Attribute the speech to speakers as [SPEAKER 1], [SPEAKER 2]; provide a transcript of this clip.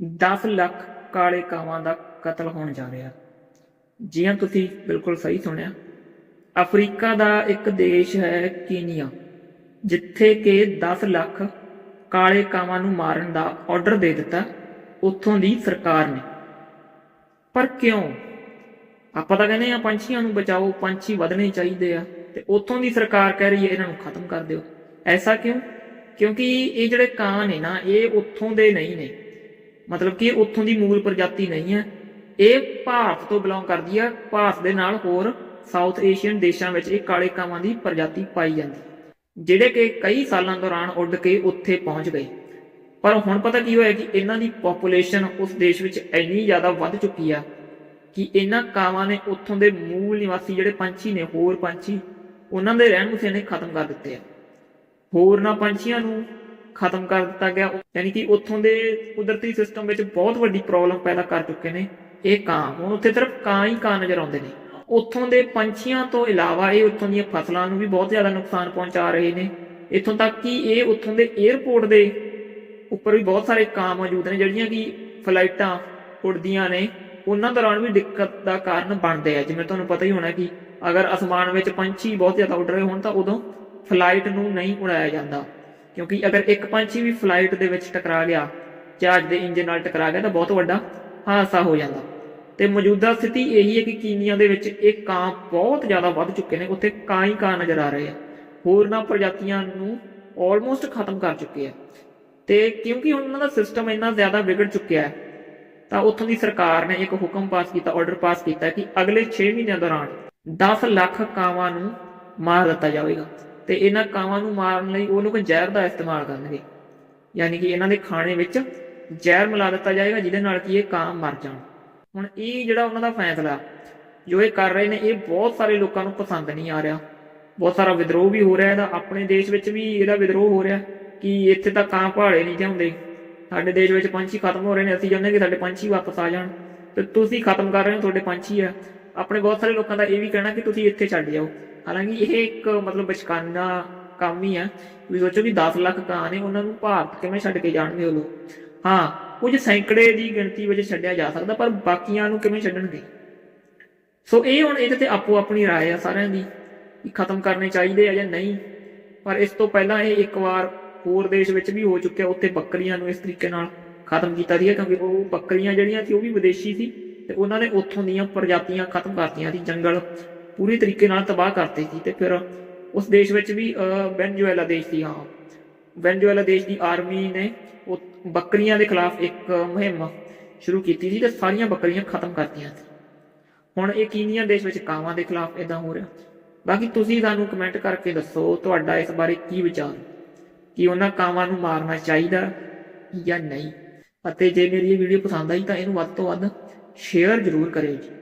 [SPEAKER 1] 10 ਲੱਖ ਕਾਲੇ ਕਾਵਾਂ ਦਾ ਕਤਲ ਹੋਣ ਜਾ ਰਿਹਾ। ਜੀ ਹਾਂ ਤੁਸੀਂ ਬਿਲਕੁਲ ਸਹੀ ਸੁਣਿਆ। ਅਫਰੀਕਾ ਦਾ ਇੱਕ ਦੇਸ਼ ਹੈ ਕੀਨੀਆ, ਜਿੱਥੇ ਕਿ 10 ਲੱਖ ਕਾਲੇ ਕਾਵਾਂ ਨੂੰ ਮਾਰਨ ਦਾ ਆਰਡਰ ਦੇ ਦਿੱਤਾ ਉੱਥੋਂ ਦੀ ਸਰਕਾਰ ਨੇ। ਪਰ ਕਿਉਂ? ਆਪਾਂ ਤਾਂ ਕਹਿੰਦੇ ਆ ਪੰਛੀਆਂ ਨੂੰ ਬਚਾਓ, ਪੰਛੀ ਵਧਣੇ ਚਾਹੀਦੇ ਆ ਤੇ ਉੱਥੋਂ ਦੀ ਸਰਕਾਰ ਕਹਿ ਰਹੀ ਹੈ ਇਹਨਾਂ ਨੂੰ ਖਤਮ ਕਰ ਦਿਓ। ਐਸਾ ਕਿਉਂ? ਕਿਉਂਕਿ ਇਹ ਜਿਹੜੇ ਕਾਂ ਨੇ ਨਾ, ਇਹ ਉੱਥੋਂ ਦੇ ਨਹੀਂ ਨੇ। ਮਤਲਬ ਕਿ ਉੱਥੋਂ ਦੀ ਮੂਲ ਪ੍ਰਜਾਤੀ ਨਹੀਂ ਹੈ। ਇਹ ਭਾਰਤ ਤੋਂ ਬਿਲੋਂਗ ਕਰਦੀ ਹੈ ਭਾਰਤ ਦੇ ਨਾਲ ਹੋਰ ਸਾਊਥ ਏਸ਼ੀਅਨ ਦੇਸ਼ਾਂ ਵਿੱਚ ਇਹ ਕਾਲੇ ਕਾਵਾਂ ਦੀ ਪ੍ਰਜਾਤੀ ਪਾਈ ਜਾਂਦੀ। ਜਿਹੜੇ ਕਿ ਕਈ ਸਾਲਾਂ ਦੌਰਾਨ ਉੱਡ ਕੇ ਉੱਥੇ ਪਹੁੰਚ ਗਏ। ਪਰ ਹੁਣ ਪਤਾ ਕੀ ਹੋਇਆ ਕਿ ਇਹਨਾਂ ਦੀ ਪੋਪੂਲੇਸ਼ਨ ਉਸ ਦੇਸ਼ ਵਿੱਚ ਇੰਨੀ ਜ਼ਿਆਦਾ ਵੱਧ ਚੁੱਕੀ ਆ ਕਿ ਇਹਨਾਂ ਕਾਵਾਂ ਨੇ ਉੱਥੋਂ ਦੇ ਮੂਲ ਨਿਵਾਸੀ ਜਿਹੜੇ ਪੰਛੀ ਨੇ, ਹੋਰ ਪੰਛੀ, ਉਹਨਾਂ ਦੇ ਰਹਿਣ ਬਸੇਰੇ ਖਤਮ ਕਰ ਦਿੱਤੇ ਆ। ਹੋਰ ਨਾ ਪੰਛੀਆਂ ਨੂੰ ਖਤਮ ਕਰ ਦਿੱਤਾ ਗਿਆ। ਯਾਨੀ ਕਿ ਉੱਥੋਂ ਦੇ ਕੁਦਰਤੀ ਸਿਸਟਮ ਵਿੱਚ ਬਹੁਤ ਵੱਡੀ ਪ੍ਰੋਬਲਮ ਪੈਦਾ ਕਰ ਚੁੱਕੇ ਨੇ। ਇਹ ਕਾਂ, ਹੁਣ ਉੱਥੇ ਸਿਰਫ ਕਾਂ ਹੀ ਕਾਂ ਨਜ਼ਰ ਆਉਂਦੇ ਨੇ। ਉੱਥੋਂ ਦੇ ਪੰਛੀਆਂ ਤੋਂ ਇਲਾਵਾ ਇਹ ਉੱਥੋਂ ਦੀਆਂ ਫਸਲਾਂ ਨੂੰ ਵੀ ਬਹੁਤ ਜ਼ਿਆਦਾ ਨੁਕਸਾਨ ਪਹੁੰਚਾ ਰਹੇ ਨੇ। ਇੱਥੋਂ ਤੱਕ ਕਿ ਇਹ ਉੱਥੋਂ ਦੇ 에ਅਰਪੋਰਟ ਦੇ ਉੱਪਰ ਵੀ ਬਹੁਤ ਸਾਰੇ ਕਾਂ ਮੌਜੂਦ ਨੇ, ਜਿਹੜੀਆਂ ਕਿ ਫਲਾਈਟਾਂ ਉੱਡਦੀਆਂ ਨੇ। ਉਹਨਾਂ ਦੌਰਾਨ ਵੀ ਦਿੱਕਤ ਦਾ ਕਾਰਨ ਬਣਦੇ ਆ। ਜਿਵੇਂ ਤੁਹਾਨੂੰ ਪਤਾ ਹੀ ਹੋਣਾ ਕਿ ਅਗਰ ਅਸਮਾਨ ਵਿੱਚ ਪੰਛੀ ਬਹੁਤ ਜ਼ਿਆਦਾ ਉੱਡ ਰਹੇ ਹੋਣ ਤਾਂ ਉਦੋਂ ਫਲਾਈਟ ਨੂੰ ਨਹੀਂ ਉਡਾਇਆ ਜਾਂਦਾ। ਕਿਉਂਕਿ ਅਗਰ ਇੱਕ ਪੰਛੀ ਵੀ ਫਲਾਈਟ ਦੇ ਵਿੱਚ ਟਕਰਾ ਗਿਆ, ਜਹਾਜ਼ ਦੇ ਇੰਜਨ ਨਾਲ ਟਕਰਾ ਗਿਆ, ਤਾਂ ਬਹੁਤ ਵੱਡਾ ਹਾਦਸਾ ਹੋ ਜਾਂਦਾ। ਤੇ ਮੌਜੂਦਾ ਸਥਿਤੀ ਇਹੀ ਹੈ ਕਿ ਕੀਨੀਆ ਦੇ ਵਿੱਚ ਇਹ ਕਾਂ ਬਹੁਤ ਜ਼ਿਆਦਾ ਵੱਧ ਚੁੱਕੇ ਨੇ, ਉੱਥੇ ਕਾਂ ਹੀ ਕਾਂ ਨਜ਼ਰ ਆ ਰਹੇ ਆ। ਹੋਰਨਾਂ ਪ੍ਰਜਾਤੀਆਂ ਨੂੰ ਆਲਮੋਸਟ ਖਤਮ ਕਰ ਚੁੱਕੇ ਆ। ਤੇ ਕਿਉਂਕਿ ਉਹਨਾਂ ਦਾ ਸਿਸਟਮ ਇੰਨਾ ਜ਼ਿਆਦਾ ਵਿਗੜ ਚੁੱਕਿਆ ਹੈ, ਤਾਂ ਉੱਥੋਂ ਦੀ ਸਰਕਾਰ ਨੇ ਇੱਕ ਹੁਕਮ ਪਾਸ ਕੀਤਾ ਆਰਡਰ ਪਾਸ ਕੀਤਾ ਕਿ ਅਗਲੇ 6 ਮਹੀਨਿਆਂ ਦੌਰਾਨ 10 ਲੱਖ ਕਾਵਾਂ ਨੂੰ ਮਾਰ ਦਿੱਤਾ ਜਾਵੇਗਾ। ਤੇ ਇਹਨਾਂ ਕਾਵਾਂ ਨੂੰ ਮਾਰਨ ਲਈ ਉਹ ਲੋਕ ਜ਼ਹਿਰ ਦਾ ਇਸਤੇਮਾਲ ਕਰਨਗੇ। ਯਾਨੀ ਕਿ ਇਹਨਾਂ ਦੇ ਖਾਣੇ ਵਿੱਚ ਜ਼ਹਿਰ ਮਿਲਾ ਦਿੱਤਾ ਜਾਏਗਾ, ਜਿਹਦੇ ਨਾਲ ਕਿ ਇਹ ਕਾਂ ਮਰ ਜਾਣ। ਹੁਣ ਇਹ ਜਿਹੜਾ ਉਹਨਾਂ ਦਾ ਫੈਸਲਾ, ਜੋ ਇਹ ਕਰ ਰਹੇ ਨੇ, ਇਹ ਬਹੁਤ ਸਾਰੇ ਲੋਕਾਂ ਨੂੰ ਪਸੰਦ ਨਹੀਂ ਆ ਰਿਹਾ। ਬਹੁਤ ਸਾਰਾ ਵਿਦਰੋਹ ਵੀ ਹੋ ਰਿਹਾ, ਇਹਦਾ ਆਪਣੇ ਦੇਸ਼ ਵਿੱਚ ਵੀ ਇਹਦਾ ਵਿਦਰੋਹ ਹੋ ਰਿਹਾ ਕਿ ਇੱਥੇ ਤਾਂ ਕਾਂ ਭਾਲੇ ਨਹੀਂ ਜਾਂਦੇ। ਸਾਡੇ ਦੇਸ਼ ਵਿੱਚ ਪੰਛੀ ਖਤਮ ਹੋ ਰਹੇ ਨੇ, ਅਸੀਂ ਚਾਹੁੰਦੇ ਕਿ ਸਾਡੇ ਪੰਛੀ ਵਾਪਸ ਆ ਜਾਣ। ਤੇ ਤੁਸੀਂ ਖਤਮ ਕਰ ਰਹੇ ਹੋ, ਤੁਹਾਡੇ ਪੰਛੀ ਆ। ਆਪਣੇ ਬਹੁਤ ਸਾਰੇ ਲੋਕਾਂ ਦਾ ਇਹ ਵੀ ਕਹਿਣਾ ਕਿ ਤੁਸੀਂ ਇੱਥੇ ਛੱਡ ਜਾਓ। ਹਾਲਾਂਕਿ ਇਹ ਇੱਕ ਮਤਲਬ ਬਚਕਾਨਾ ਕੰਮ ਹੀ ਆ ਵੀ ਸੋਚੋ ਕਿ 10 ਲੱਖ ਕਾਂ ਨੇ ਉਹਨਾਂ ਨੂੰ ਭਾਰਤ ਕਿਵੇਂ ਛੱਡ ਕੇ ਜਾਣਗੇ ਉਹ ਲੋਕ ਹਾਂ ਕੁਝ ਸੈਂਕੜੇ ਦੀ ਗਿਣਤੀ ਵਿੱਚ ਛੱਡਿਆ ਜਾ ਸਕਦਾ ਪਰ ਬਾਕੀਆਂ ਨੂੰ ਕਿਵੇਂ ਛੱਡਣਗੇ ਸੋ ਇਹ ਹੁਣ ਇਹਦੇ ਤੇ ਆਪੋ ਆਪਣੀ رائے ਆ ਸਾਰਿਆਂ ਦੀ ਕਿ ਖਤਮ ਕਰਨੇ ਚਾਹੀਦੇ ਆ ਜਾਂ ਨਹੀਂ ਪਰ ਇਸ ਤੋਂ ਪਹਿਲਾਂ ਇਹ ਇੱਕ ਵਾਰ ਹੋਰ ਦੇਸ਼ ਵਿੱਚ ਵੀ ਹੋ ਚੁੱਕਿਆ ਉੱਥੇ ਬੱਕਰੀਆਂ ਨੂੰ ਇਸ ਤਰੀਕੇ ਨਾਲ ਖਤਮ ਕੀਤਾ ਸੀ ਕਿਉਂਕਿ ਉਹ ਬੱਕਰੀਆਂ ਜਿਹੜੀਆਂ ਸੀ ਉਹ ਵੀ ਵਿਦੇਸ਼ੀ ਸੀ ਤੇ ਉਹਨਾਂ ਨੇ ਉੱਥੋਂ ਦੀਆਂ ਪ੍ਰਜਾਤੀਆਂ ਖਤਮ ਕਰਤੀਆਂ ਸੀ ਜੰਗਲ ਪੂਰੀ ਤਰੀਕੇ ਨਾਲ ਤਬਾਹ ਕਰਤੇ ਸੀ ਤੇ ਫਿਰ ਉਸ ਦੇਸ਼ ਵਿੱਚ ਵੀ ਅਹ, ਵੈਨਜ਼ੂਏਲਾ ਦੇਸ਼ ਸੀ ਹਾਂ। ਵੈਨਜ਼ੂਏਲਾ ਦੇਸ਼ ਦੀ ਆਰਮੀ ਨੇ ਉਹ ਬੱਕਰੀਆਂ ਦੇ ਖਿਲਾਫ ਇੱਕ ਮੁਹਿੰਮ ਸ਼ੁਰੂ ਕੀਤੀ ਸੀ ਤੇ ਸਾਰੀਆਂ ਬੱਕਰੀਆਂ ਖਤਮ ਕਰਤੀਆਂ ਸੀ। ਹੁਣ ਇਹ ਕੀਨੀਆ ਦੇਸ਼ ਵਿੱਚ ਕਾਵਾਂ ਦੇ ਖਿਲਾਫ ਇਦਾਂ ਹੋ ਰਿਹਾ। ਬਾਕੀ ਤੁਸੀਂ ਸਾਨੂੰ ਕਮੈਂਟ ਕਰਕੇ ਦੱਸੋ ਤੁਹਾਡਾ ਇਸ ਬਾਰੇ ਕੀ ਵਿਚਾਰ ਕਿ ਉਹਨਾਂ ਕਾਵਾਂ ਨੂੰ ਮਾਰਨਾ ਚਾਹੀਦਾ ਜਾਂ ਨਹੀਂ। ਅਤੇ ਜੇ ਮੇਰੀ ਇਹ ਵੀਡੀਓ ਪਸੰਦ ਆਈ ਤਾਂ ਇਹਨੂੰ ਵੱਧ ਤੋਂ ਵੱਧ ਸ਼ੇਅਰ ਜ਼ਰੂਰ ਕਰਿਓ ਜੀ।